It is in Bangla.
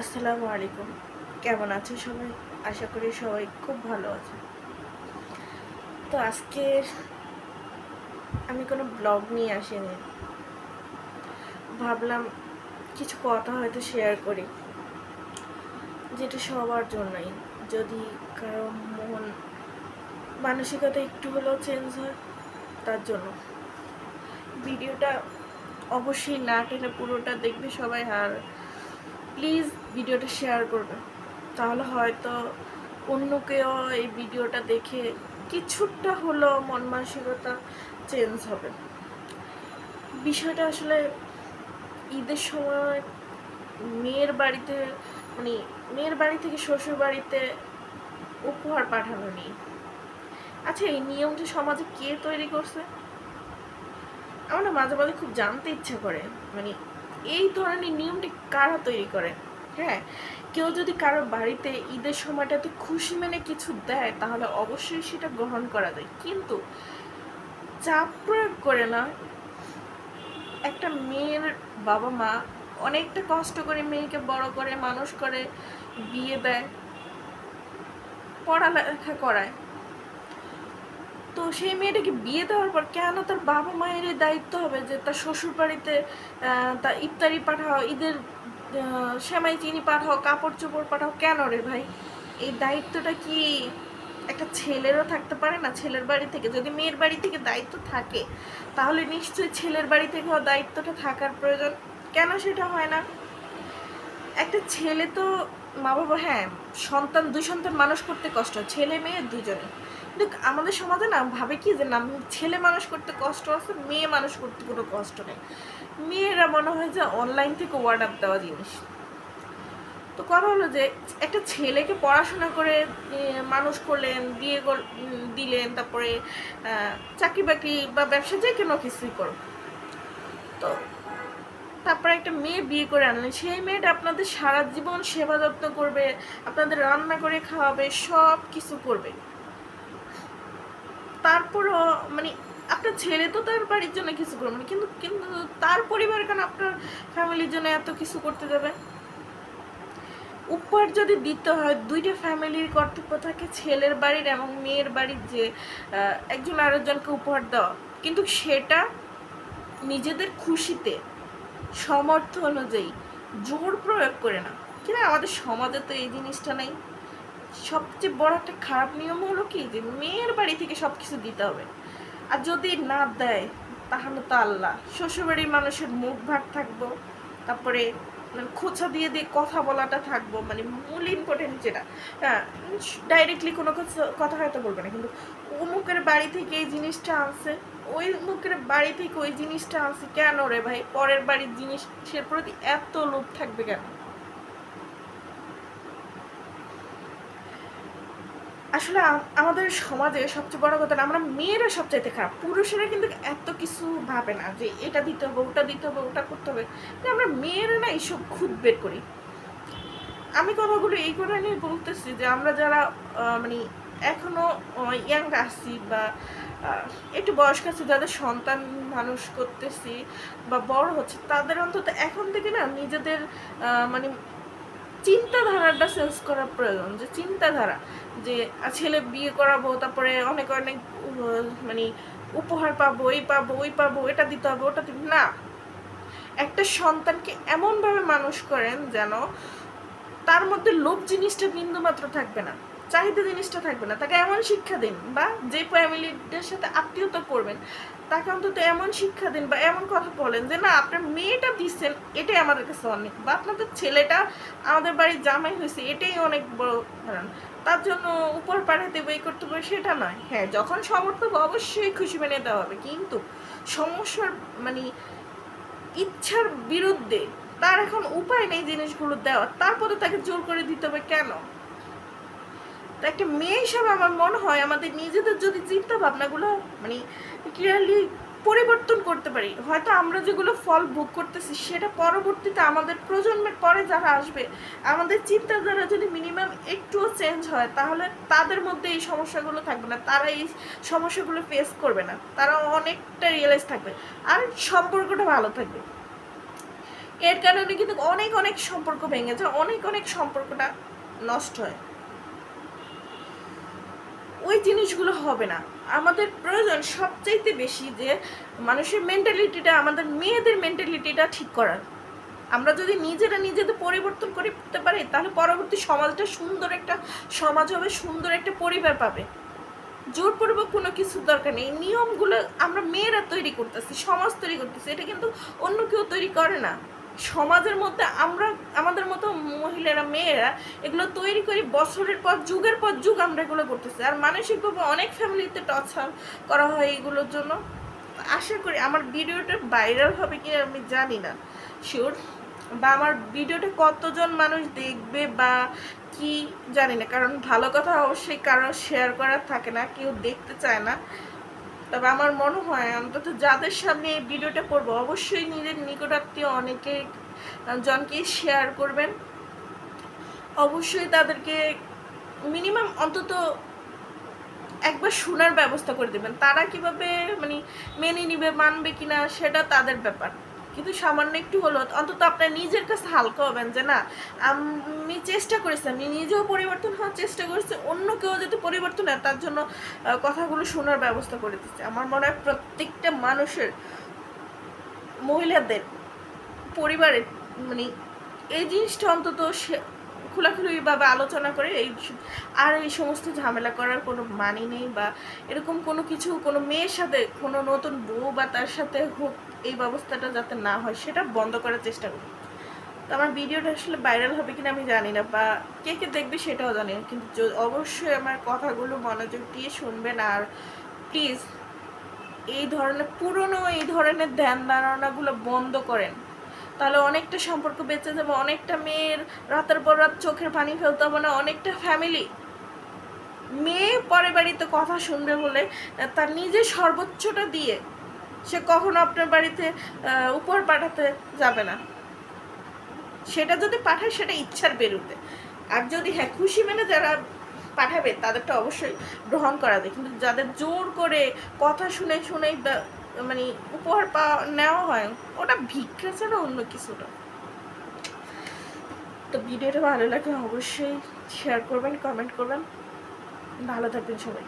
আসসালামু আলাইকুম। কেমন আছে সবাই? আশা করি সবাই খুব ভালো আছে তো আজকে আমি কোনো ব্লগ নিয়ে আসিনি। ভাবলাম কিছু কথা হয়তো শেয়ার করি। যেটা সবার জন্যই। যদি কারও মন, মানসিকতা একটু হলেও চেঞ্জ হয়, তার জন্য। ভিডিওটা অবশ্যই না টেনে পুরোটা দেখবে সবাই। আর প্লিজ ভিডিওটা শেয়ার করবে। তাহলে হয়তো অন্য কেউ এই ভিডিওটা দেখে কিছুটা হলেও মন মানসিকতা চেঞ্জ হবে। বিষয়টা আসলে ঈদের সময় মেয়ের বাড়িতে মানে মেয়ের বাড়ি থেকে শ্বশুর বাড়িতে উপহার পাঠানো নিয়ে আচ্ছা এই নিয়মটা সমাজে কে তৈরি করছে? আমার মাঝে মাঝে খুব জানতে ইচ্ছে করে। মানে এই ধরনের নিয়মটি কারা তৈরি করে? হ্যাঁ কেউ যদি কারও বাড়িতে ঈদের সময়টাতে খুশি মেনে কিছু দেয়, তাহলে অবশ্যই সেটা গ্রহণ করা যায়। কিন্তু চাপ প্রয়োগ করে না, একটা মেয়ের বাবা মা অনেকটা কষ্ট করে মেয়েকে বড় করে, মানুষ করে, বিয়ে দেয়, পড়ালেখা করায়। তো সেই মেয়েটাকে বিয়ে দেওয়ার পর কেন তার বাবা মায়ের দায়িত্ব হবে যে তার শ্বশুর বাড়িতে তার ইফতারি পাঠাও, ঈদের সেমাই চিনি পাঠাও, কাপড় চোপড় পাঠাও, কেন রে ভাই? এই দায়িত্বটা কি একটা ছেলেরও থাকতে পারে না ছেলের বাড়ি থেকে? যদি মেয়ের বাড়ি থেকে দায়িত্ব থাকে, তাহলে নিশ্চয়ই ছেলের বাড়ি থেকেও দায়িত্বটা থাকার প্রয়োজন। কেন সেটা হয় না? একটা ছেলে তো মা বাবা হ্যাঁ সন্তান, দুই সন্তান মানুষ করতে কষ্ট ছেলে মেয়ে দুজনে কিন্তু আমাদের সমাজে না ভাবে কি যে না, ছেলে মানুষ করতে কষ্ট আছে, মেয়ে মানুষ করতে কোনো কষ্ট নেই। মেয়েরা মনে হয় যে অনলাইন থেকে অর্ডার দেওয়া জিনিস। তো কথা হলো যে, একটা ছেলেকে পড়াশোনা করে মানুষ করলেন, বিয়ে দিলেন, তারপরে চাকরি বাকরি বা ব্যবসা যে কোনো কিছুই করো তো তারপরে একটা মেয়ে বিয়ে করে আনলেন। সেই মেয়েটা আপনাদের সারা জীবন সেবা যত্ন করবে, আপনাদের রান্না করে খাওয়াবে সব কিছু করবে। তারপরও মানে আপনার ছেলে তো তার বাড়ির জন্য কিছু করবে না, কিন্তু কিন্তু তার পরিবার কেন আপনার ফ্যামিলির জন্য এত কিছু করতে যাবে? উপহার যদি দিতে হয়, দুইটা ফ্যামিলির কর্তব্য থাকে, ছেলের বাড়ির এবং মেয়ের বাড়ির যে একজন আরেকজনকে উপহার দেওয়া। কিন্তু সেটা নিজেদের খুশিতে সমর্থ অনুযায়ী জোর প্রয়োগ করে না। কিন্তু আমাদের সমাজে তো এই জিনিসটা নেই। সবচেয়ে বড় একটা খারাপ নিয়ম হলো কি যে মেয়ের বাড়ি থেকে সব কিছু দিতে হবে। আর যদি না দেয়, তাহলে তো আল্লাহ। শ্বশুরবাড়ির মানুষের মুখ ভাগ থাকব, তারপরে মানে খোঁচা দিয়ে দিয়ে কথা বলাটা থাকব মানে মূল ইম্পর্টেন্ট যেটা। হ্যাঁ ডাইরেক্টলি কোনো কথা হয়তো বলবে না, কিন্তু অমুকের বাড়ি থেকে এই জিনিসটা আনছে, ওই মুখের বাড়ি থেকে ওই জিনিসটা আনছে কেন রে ভাই? পরের বাড়ির জিনিসের প্রতি এত লোভ থাকবে কেন? আসলে আমাদের সমাজে সবচেয়ে বড় কথা আমরা মেয়েরা সবচাইতে খারাপ। পুরুষেরা কিন্তু এত কিছু ভাবে না যে এটা দিতে হবে, ওটা দিতে হবে, ওটা করতে হবে। আমরা মেয়েরা না এইসব খুদ বের করি। আমি কথাগুলো এই করে নিয়ে বলতেছি যে আমরা যারা মানে এখনও ইয়াং আছি বা একটু বয়স্ক আছে, যাদের সন্তান মানুষ করতেছি বা বড় হচ্ছে, তাদের অন্তত এখন থেকে না নিজেদের মানে চিন্তাধারাটা চেঞ্জ করা প্রয়োজন, যে চিন্তাধারা, যে ছেলে বিয়ে করাবো, তারপরে অনেক অনেক মানে উপহার পাবো, এই পাবো, ওই পাবো, এটা দিতে হবে, ওটা দিতে না, একটা সন্তানকে এমনভাবে মানুষ করেন যেন তার মধ্যে লোভ জিনিসটা বিন্দু মাত্র থাকবে না, চাহিদা জিনিসটা থাকবে না, তাকে এমন শিক্ষা দিন বা যে ফ্যামিলিদের সাথে আত্মীয়তা করবেন, তাকে অন্তত এমন শিক্ষা দিন বা এমন কথা বলেন যে, না, আপনার মেয়েটা দিচ্ছেন এটাই আমাদের কাছে অনেক বা আপনাদের ছেলেটা আমাদের বাড়ির জামাই হয়েছে, এটাই অনেক বড় কারণ তার জন্য উপর পাঠাতে বই করতে হবে সেটা নয়। হ্যাঁ যখন সমর্থ হবে অবশ্যই খুশি মেনে দেওয়া হবে, কিন্তু সমস্যার মানে ইচ্ছার বিরুদ্ধে তার এখন উপায় নেই জিনিসগুলো দেওয়ার। তারপরে তাকে জোর করে দিতে হবে কেন? একটা মেয়ে হিসাবে আমার মনে হয় আমাদের নিজেদের যদি চিন্তা ভাবনাগুলো মানে ক্লিয়ারলি পরিবর্তন করতে পারি, হয়তো আমরা যেগুলো ফল ভোগ করতেছি, সেটা পরবর্তীতে আমাদের প্রজন্মের পরে যারা আসবে, আমাদের চিন্তাধারা যদি মিনিমাম একটুও চেঞ্জ হয়, তাহলে তাদের মধ্যে এই সমস্যাগুলো থাকবে না। তারা এই সমস্যাগুলো ফেস করবে না। তারা অনেকটা রিয়েলাইজ থাকবে। আর সম্পর্কটা ভালো থাকবে। এর কারণে কিন্তু অনেক অনেক সম্পর্ক ভেঙে যায়, অনেক অনেক সম্পর্কটা নষ্ট হয়। ওই জিনিসগুলো হবে না। আমাদের প্রয়োজন সবচাইতে বেশি যে মানুষের মেন্টালিটিটা আমাদের মেয়েদের মেন্টালিটিটা ঠিক করার। আমরা যদি নিজেরা নিজেদের পরিবর্তন করে করতে পারি, তাহলে পরবর্তী সমাজটা সুন্দর একটা, সমাজ হবে, সুন্দর একটা পরিবার পাবে। জোরপূর্বক কোনো কিছুর দরকার নেই। নিয়মগুলো আমরা মেয়েরা তৈরি করতেছি, সমাজ তৈরি করতেছি, এটা কিন্তু অন্য কেউ তৈরি করে না। সমাজের মধ্যে আমরা, আমাদের মতো মহিলারা, মেয়েরা এগুলো তৈরি করি বছরের পর যুগের পর যুগ আমরা এগুলো করতেছি। আর মানসিকভাবে অনেক ফ্যামিলিতে টর্চার করা হয় এগুলোর জন্য। আশা করি আমার ভিডিওটা ভাইরাল হবে কি আমি জানি না। শিওর বা আমার ভিডিওটা কতজন মানুষ দেখবে বা কি জানি না। কারণ ভালো কথা অবশ্যই কারও শেয়ার করার থাকে না, কেউ দেখতে চায় না। তবে আমার মনে হয় অন্তত যাদের সামনে এই ভিডিওটা করব, অবশ্যই নিজের নিকটাত্মীয় অনেকে জনকে শেয়ার করবেন। অবশ্যই তাদেরকে মিনিমাম অন্তত একবার শোনার ব্যবস্থা করে দেবেন। তারা কীভাবে মানে মেনে নিবে, মানবে কিনা, সেটা তাদের ব্যাপার। কিন্তু সামান্য একটু হলো, অন্তত আপনার নিজের কাছে হালকা হবেন যে না, আমি চেষ্টা করেছি, আমি নিজেও পরিবর্তন হওয়ার চেষ্টা করেছি, অন্য কেউ যাতে পরিবর্তন হয়, তার জন্য কথাগুলো শোনার ব্যবস্থা করে দিচ্ছে। আমার মনে হয় প্রত্যেকটা মানুষের, মহিলাদের, পরিবারের মানে এই জিনিসটা অন্তত খোলাখুলিভাবে আলোচনা করে এই আর এই সমস্ত ঝামেলা করার কোনো মানে নেই বা এরকম কোনো কিছু, কোনো মেয়ের সাথে কোনো নতুন বউ বা তার সাথে হোক এই ব্যবস্থাটা যাতে না হয়, সেটা বন্ধ করার চেষ্টা করি। তো আমার ভিডিওটা আসলে ভাইরাল হবে কিনা আমি জানি না বা কে কে দেখবে সেটাও জানি না। কিন্তু অবশ্যই আমার কথাগুলো মনোযোগ দিয়ে শুনবেন আর প্লিজ এই ধরনের পুরনো এই ধরনের ধ্যান ধারণাগুলো বন্ধ করেন। তাহলে অনেকটা সম্পর্ক বেঁচে যাবে, অনেকটা মেয়ের রাতের পর রাত চোখের পানি ফেলতে হবে না, অনেকটা ফ্যামিলি মেয়ে পরে বাড়িতে কথা শুনবে বলে তার নিজের সর্বোচ্চটা দিয়ে সে কখনো আপনার বাড়িতে উপহার পাঠাতে যাবে না। সেটা যদি পাঠায়, সেটা ইচ্ছার বেরোতে আর যদি হ্যাঁ খুশি মেনে যারা পাঠাবে, তাদেরটা অবশ্যই গ্রহণ করা যায়। কিন্তু যাদের জোর করে কথা শুনে শুনে বা- মানে উপহার পাওয়া নেওয়া হয়। ওটা ভিক্ষা ছাড়া অন্য কিছুটা তো ভিডিওটা ভালো লাগলে অবশ্যই শেয়ার করবেন কমেন্ট করবেন। ভালো থাকবেন সবাই।